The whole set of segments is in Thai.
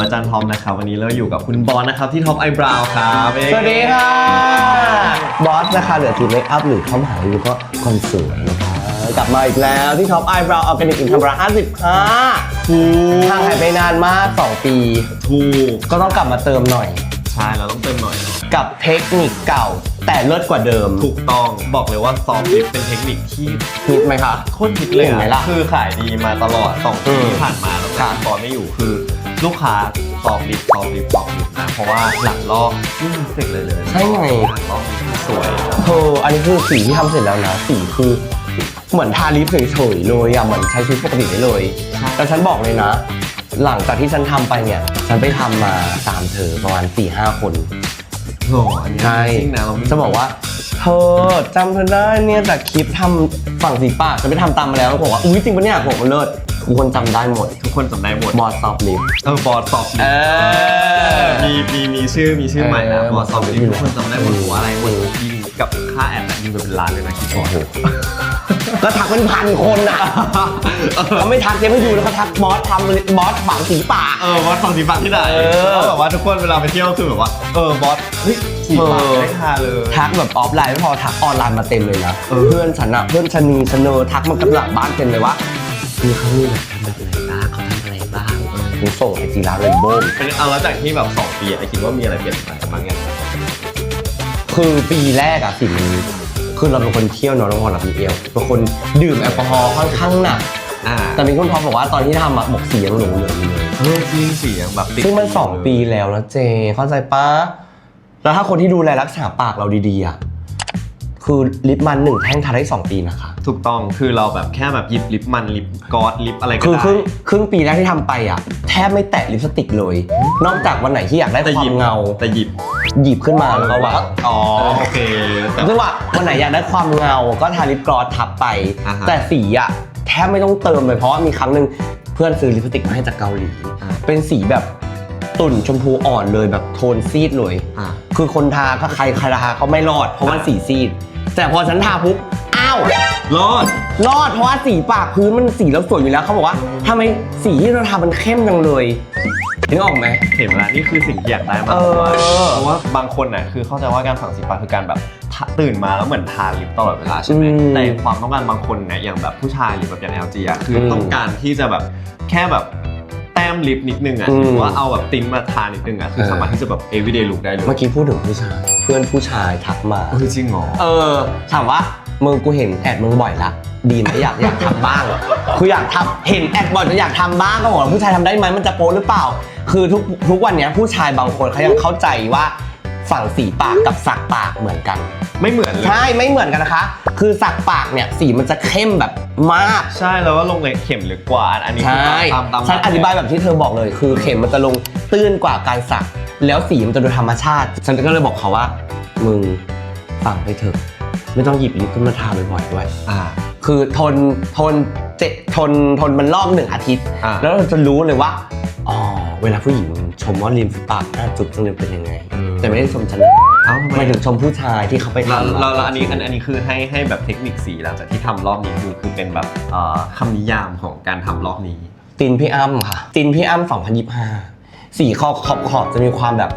อาจารย์ทอมนะครับวันนี้เราอยู่กับคุณบอลนะครับที่ท็อปไอบราวครับสวัสดีค่ะ บอสนะคะเหลือทีเมคอัพหรือเข้ามาหาอยู่ก็คนสวยนะคะกลับมาอีกแล้วที่ท็อปไอบราวออร์แกนิกอินทัมรา55ถูกห่างหายไปนานมาก 2 ปี ถูก ก็ต้องกลับมาเติมหน่อย ใช่เราต้องเติมหน่อยเนาะกับเทคนิคเก่า แต่เลิศกว่าเดิม ถูกต้องบอกเลยว่าซอฟต์ลิฟเป็นเทคนิคที่ฮิตไหมคะโคตรฮิตเลยเห็นไหมอะล่ะคือขายดีมาตลอด2ปีอืมที่ผ่านมาแล้วครับบอลไม่อยู่คือ ลูกค้าซอฟต์ลิฟซอฟต์ลิฟซอฟต์ลิฟนะเพราะว่าหลังลอกนี่มันเสร็จเลยเลยใช่ไง หลังลอกนี่สวยเธออันนี้คือสีที่ทำเสร็จแล้วนะ สีคือเหมือนทาลิปเฉยๆเลยอะเหมือนใช้ชีวิตปกติได้เลย แต่ฉันบอกเลยนะ หลังจากที่ฉันทำไปเนี่ย ฉันไปทำมาตามเธอประมาณ4ี่ห้าคนโอ้อันนี้ใช่จริงนะเราไม่ จะบอกว่า เธอจำเธอได้เนี่ยจากคลิปทำฝั่งสีปากฉันไปทำตามมาแล้วแล้วบอกว่า อุ้ยจริงปะเนี่ยผมมันเลิศ ทุกคนจำได้หมด ทุกคนจำได้หมดบอสซอฟลิปเออบอสซอฟต์ลิเอฟอมีมีมีชื่อมีชื่อใหม่นะเออบอสซอฟต์ลิฟมีทุกคนจำได้หมดอืมหัวอะไรหมดยิงกับค่าแอดอะยิงไปเป็นล้านเลยนะคิดก่อนก็ทักเป็นพันคนอะเขาไม่ทักเจ๊ไม่ดูแล้วเขาทักบอสทำบอสฝังสีปากเออบอสฝั่งสีปากที่ไหนเออเพราะแบบว่าทุกคนเวลาไปเที่ยวคือแบบว่าเออบอสเฮ้ยสีปากเออได้ค่าเลย ทักแบบออฟไลน์ไม่พอทักออนไลน์มาเต็มเลยนะเออเพื่อนฉันอะเพื่อนชะนีชะเนอทักมากับหลังบ้านเต็มเลยว่า คือเขามีแบบทำแบบไหนบ้างเขาทำอะไรบ้างหนูส่งไอจีร้านเลยโบ้มเป็นเอาแล้วจากที่แบบสองปีอะไอคิดว่ามีอะไรเปลี่ยนไปบ้างยังคือปีแรกอะสิ่งนี้คือเราเป็นคนเที่ยวเนอะเราพอเราเป็นเอวเป็นคนดื่มแอลกอฮอล์ค่อนข้างหนักอ่าแต่มีคุณท็อปบอกว่าตอนที่ทำอะบอกสียังหลงเหลืองอยู่เลยเฮ้ยจริงเสียงแบบติดซึ่งมันสองปีแล้วนะเจ เข้าใจปะแล้วถ้าคนที่ดูแลรักษาปากเราดีๆอะ คือลิปมันหนึ่งแท่งทาได้สองปีนะคะ ถูกต้องคือเราแบบแค่แบบหยิบลิปมันลิปกอดลิปอะไรก็คือได้ ครึ่งครึ่งปีแรกที่ทำไปอะแทบไม่แตะลิปสติกเลย นอกจากวันไหนที่อยากได้แต่ควาหยิมบเงาแต่หยิบหยิบขึ้นมาแล้วก็วาง อ๋อโอเคแต่ ซึ่งว่าวันไหนอยากได้ความเงา ก็ทาลิปกลอสทับไป อ่าฮะแต่สีอะแทบไม่ต้องเติมเลยเพราะว่ามีครั้งหนึ่งเพื่อนซื้อลิปสติกมาให้จากเกาหลี อ่า เป็นสีแบบตุ่นชมพูอ่อนเลยแบบโทนซีดเลย อ่าคือคนทาก็ใครใครทาก็ไม่รอด เพราะว่าสีซีด แต่พอฉันทาปุ๊บอ้าวรอด รอดเพราะว่าสีปากพื้นมันสีแล้วสวยอยู่แล้วเขาบอกว่าทำไมสีที่เราทำมันเข้มจังเลยนึกออกไหมเห็นเวลานี่คือสิ่งที่อยากได้มากเออเพราะว่าบางคนน่ะคือเข้าใจว่าการฝังสีปากคือการแบบทาตื่นมาแล้วเหมือนทาลิปตลอดเวลาใช่ไหมอืมแต่ความต้องการบางคนเนี่ยอย่างแบบผู้ชายหรือแบบอย่าง LG อะคืออมต้องการที่จะแบบแค่แบบแต้มลิปนิดนึงอะอืม หรือว่าเอาแบบติ้นมาทานิดนึงอะคือเออสามารถที่จะแบบ everyday look ได้เลย เมื่อกี้พูดถึงผู้ชายเพื่อนผู้ชายทักมาเออจริงเหรอ เออถามว่ามึงกูเห็นแอดมึงบ่อยละดีไหมอยากอยากทำบ้างเหรอคืออยากทำเห็นแอดบ่อยจนอยากทำบ้างก็บอกว่าผู้ชายทำได้ไหมมันจะโป๊หรือเปล่า คือทุกทุกวันเนี้ยผู้ชายบางคนเขายังเข้าใจว่าฝั่งสีปากกับสักปากเหมือนกัน ไม่เหมือนเลย ใช่ไม่เหมือนกันนะคะ คือสักปากเนี่ยสีมันจะเข้มแบบมากใช่แล้วว่าลงเลยเข็มหรือกว่า อันนี้คือใช่ตามตามฉันอธิบายแบบที่เธอบอกเลย คือเข็มมันจะลงตื้นกว่าการสัก แล้วสีมันจะดูธรรมชาติ ฉันก็เลยบอกเขาว่า มึงฝังไปเถอะไม่ต้องหยิบลิปขึ้นมาทาบ่อยๆด้วย อ่า คือทนทนเจ็ดทนทนมันลอกหนึ่งอาทิตย์ อ่า แล้วเราจะรู้เลยว่า อ๋อ เวลาผู้หญิงชมว่าริมฝีปากหน้าจุดตรงนี้เป็นยังไงแต่ไม่ได้ชมฉันนะเอ้าทำไมหมายถึงชมผู้ชายที่เขาไปเราทำเราเราอันนี้อันอันนี้คือให้ให้แบบเทคนิคสีหลังจากที่ทำรอบนี้คือคือเป็นแบบเอ่อคำนิยามของการทำรอบนี้ ตินพี่อ้ำค่ะ ตินพี่อ้ำ2025 สีขอบขอบขอบจะมีความแบบ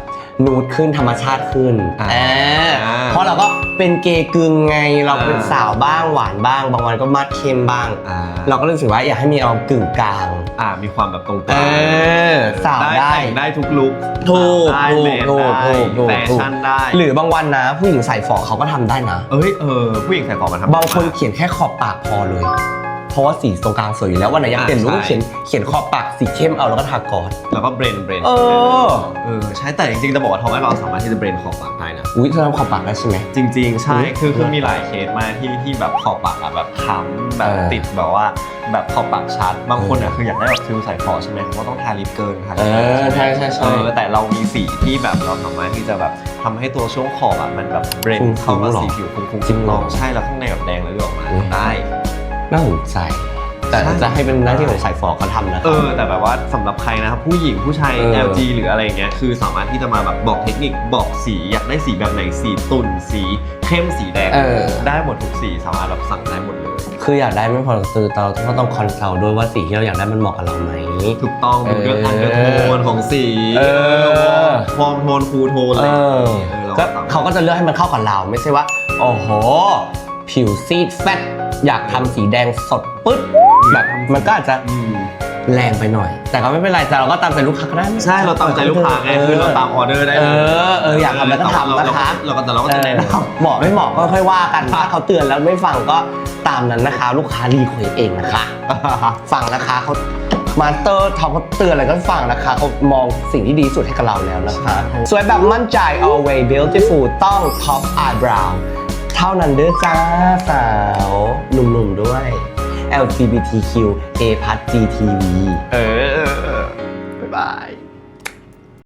นูดขึ้นธรรมชาติขึ้นอ่าอ่าอ่าเพราะเราก็เป็นเกย์กึ่งไงเราเป็นอ่าสาวบ้างหวานบ้าง บางวันก็มัดเค็มบ้าง อ่าเราก็รู้สึกว่าอยากให้มีเอากึ่งกลาง อ่ามีความแบบตรงกเอลางอสาวได้ แต่งได้ทุกลุคถูกได้ถูกแมนถูกได้ถูกถูกแฟชั่นได้หรือบางวันนะ ผู้หญิงใส่ฝอเขาก็ทำได้นะ เอ้ยเออผู้หญิงใส่ของมาทำบางคนเขียนแค่ขอบปากพอเลย เพราะว่าสีตรงกลางสวยอยู่แล้ววันไหนอยากอ่าเปลี่ยนลุคใช่เขียนเขียนขอบปากสีเข้มเอาแล้วก็ทากอด แล้วก็เบรนเบรนเออเออใช่แต่จริงๆจะบอกว่าทอมให้เราสามารถที่จะเบรนขอบปากได้นะอุ้ยเธอทำขอบปากได้ใช่ไหมจริง ๆ ใช่อุ๊ยคือคือมีหลายเคสมากที่ที่แบบขอบปากอะแบบค้ำแบบเออติดแบบว่าแบบขอบปากชัดบางคนอะคืออยากได้แบบฟิลใส่ฟอใช่ไหมเขาก็ต้องทาลิปเกินทาลิเอปเกินอใช่ใช่ใช่เออแต่เรามีสีที่แบบเราสามารถที่จะแบบทำให้ตัวช่วงขอบอะมันแบบเบรนฟุ้งๆเข้ามาหรอสีผิวฟุ้งๆจริงเหรอใช่แล้วข้างในแบบแดงแล้วเลือดออกมาอุ๊ยได้ น่าสนใจ แต่ใช่ จะให้เป็นหน้าที่ของสายฟอกเขาทำนะเออแต่แบบว่าสำหรับใครนะครับผู้หญิงผู้ชาย เออ LG หรืออะไรเงี้ยคือสามารถที่จะมาแบบบอกเทคนิคบอกสีอยากได้สีแบบไหนสีตุ่นสีเข้มสีแดงเออ ได้หมดทุกสีสามารถแบบสั่งได้หมดเลย คืออยากได้ไม่พอซื้อเราก็ต้องคอนซัลท์ด้วยว่าสีที่เราอยากได้มันเหมาะกับเราไหม ถูกต้องดูเรื่องเอออันเดอร์โทนของสีเออ ฟอร์มโทนฟูลโทนอะไรเออย่างอเงี้ยก็เออเขาก็จะเลือกให้มันเข้ากับเราไม่ใช่ว่า โอ้โห ผิวซีดแฟต อยากทำสีแดงสดปึ๊ดแบบมันก็อาจจะอืมแรงไปหน่อย แต่ก็ไม่เป็นไรแต่เราก็ตามใจลูกค้าก็ได้ใช่เราตามใจลูกค้าไงคือเราตามออเดอร์ได้เอลยอเอออยากทำแล้วก็ทำนะคะเราก็แต่เราก็จะแนะนำเหมาะไม่เหมาะก็ค่อยว่ากันถ้าเขาเตือนแล้วไม่ฟังก็ตามนั้นนะคะ ลูกค้ารีเควสเองนะคะฟังนะคะเขามาสเตอร์ท็อปเขาเตือนอะไรก็ฟังนะคะเขามองสิ่งที่ดีที่สุดให้กับเราแล้วนะคะ สวยแบบมั่นใจ always beautiful ต้อง top eyebrow เท่านั้นเด้อจ้าสาวหนุ่มๆด้วย LGBTQ A+ GTV เออ บ๊ายบาย